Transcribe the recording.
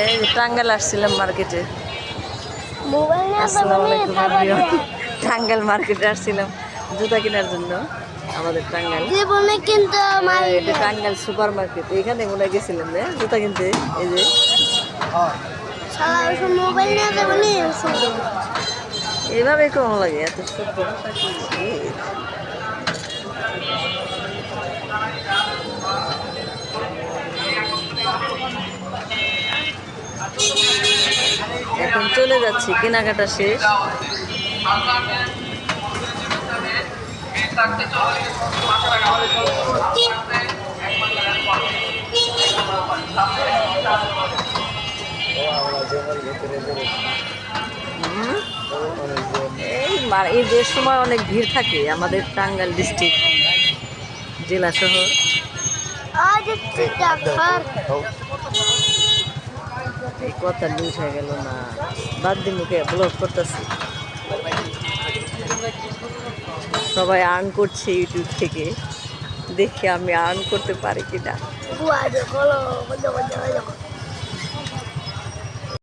এই টাঙ্গাল আসছিলাম মার্কেটে। আসসালামু আলাইকুম টাঙ্গাল মার্কেটে আসছিলাম জুতা কেনার জন্য আমাদের টাঙ্গাল জীবনে কিন্তু আমার এটা টাঙ্গাল সুপার মার্কেট এখানে মনে গেছিলাম রে জুতা কিনতে এই যে। মোবাইল নিয়ে এইভাবে কেমন লাগে এত সুন্দর। এখন চলে যাচ্ছি কেনাকাটা শেষ হুম। এই ঈদের সময় অনেক ভিড় থাকে আমাদের টাঙ্গাইল ডিস্ট্রিক্ট জেলা শহর কথা হয়ে গেল না। বাদ দিন মুখে ব্লগ করতেছি। সবাই আর্ন করছে ইউটিউব থেকে। দেখি আমি আর্ন করতে পারি কিনা।